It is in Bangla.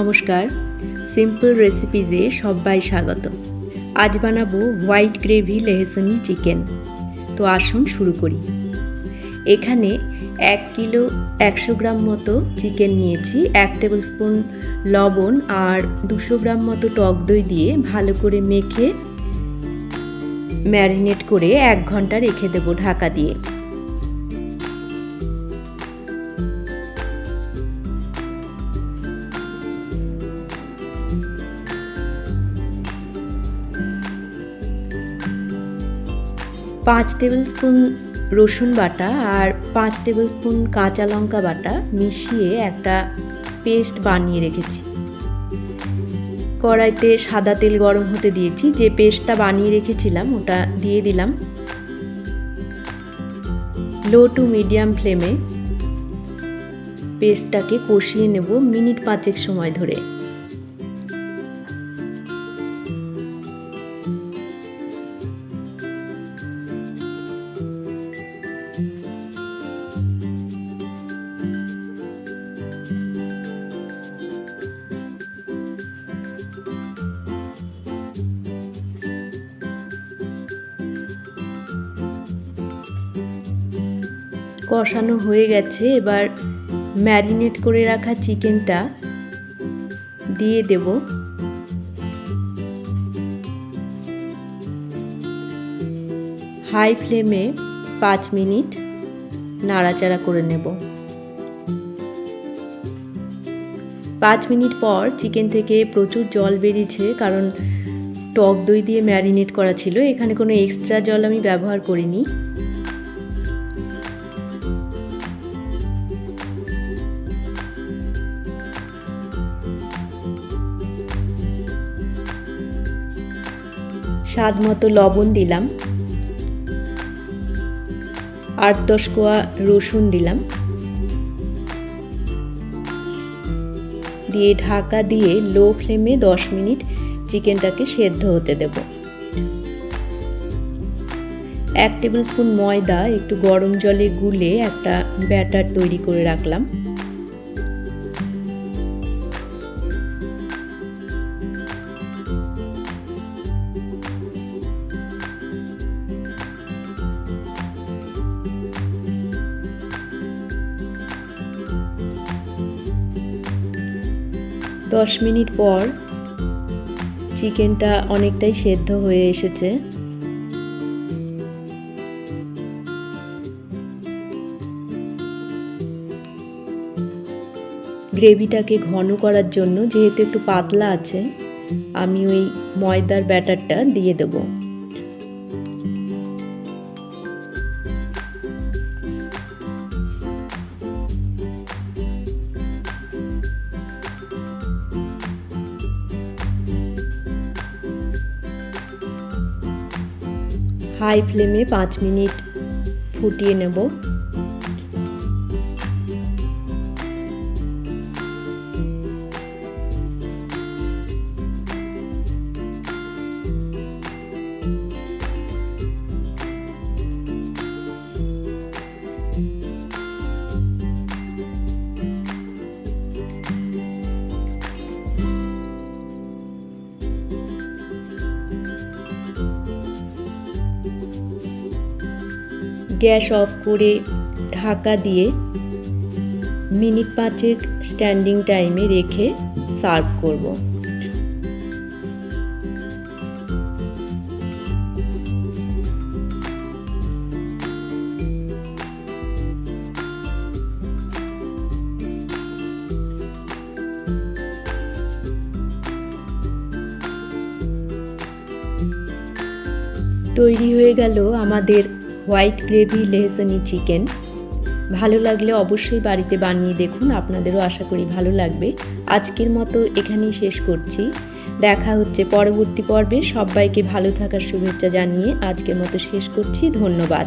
নমস্কার। সিম্পল রেসিপিজে সবাই স্বাগত। আজ বানাবো হোয়াইট গ্রেভি লেহেসনি চিকেন তো আসুন শুরু করি। এখানে এক কিলো একশো গ্রাম মতো চিকেন নিয়েছি, এক টেবিল স্পুন লবণ আর দুশো গ্রাম মতো টক দই দিয়ে ভালো করে মেখে ম্যারিনেট করে এক ঘণ্টা রেখে দেবো ঢাকা দিয়ে। পাঁচ টেবিল স্পুন রসুন বাটা আর পাঁচ টেবিল স্পুন কাঁচা লঙ্কা বাটা মিশিয়ে একটা পেস্ট বানিয়ে রেখেছি। কড়াইতে সাদা তেল গরম হতে দিয়েছি, যে পেস্টটা বানিয়ে রেখেছিলাম ওটা দিয়ে দিলাম। লো টু মিডিয়াম ফ্লেমে পেস্টটাকে কষিয়ে নেব মিনিট পাঁচেক সময় ধরে। কষানো হয়ে গেছে, এবার ম্যারিনেট করে রাখা চিকেনটা দিয়ে দেব। হাই ফ্লেমে পাঁচ মিনিট নাড়াচাড়া করে নেব। পাঁচ মিনিট পর চিকেন থেকে প্রচুর জল বেরিয়েছে, কারণ টক দই দিয়ে ম্যারিনেট করা ছিল। এখানে কোনো এক্সট্রা জল আমি ব্যবহার করিনি। স্বাদ মতো লবণ দিলাম। আট দশ কোয়া রসুন দিলাম। দিয়ে ঢাকা দিয়ে লো ফ্লেমে দশ মিনিট চিকেনটাকে সেদ্ধ হতে দেব। এক টেবিল স্পুন ময়দা, একটু গরম জলে গুলে একটা ব্যাটার তৈরি করে রাখলাম। দশ মিনিট পর চিকেনটা অনেকটাই সেদ্ধ হয়ে এসেছে। গ্রেভিটাকে ঘন করার জন্য যেহেতু একটু পাতলা আছে, আমি ওই ময়দার ব্যাটারটা দিয়ে দেবো। হাই ফ্লেমে পাঁচ মিনিট ফুটিয়ে নেব। গ্যাস অফ করে ঢাকা দিয়ে মিনিট পাঁচেক স্ট্যান্ডিং টাইমে রেখে সার্ভ করব। তৈরি হয়ে গেল আমাদের হোয়াইট গ্রেভি লেহসানি চিকেন। ভালো লাগলে অবশ্যই বাড়িতে বানিয়ে দেখুন, আপনাদেরও আশা করি ভালো লাগবে। আজকের মতো এখানেই শেষ করছি। দেখা হচ্ছে পরবর্তী পর্বে। সবাইকে ভালো থাকার শুভেচ্ছা জানিয়ে আজকের মতো শেষ করছি। ধন্যবাদ।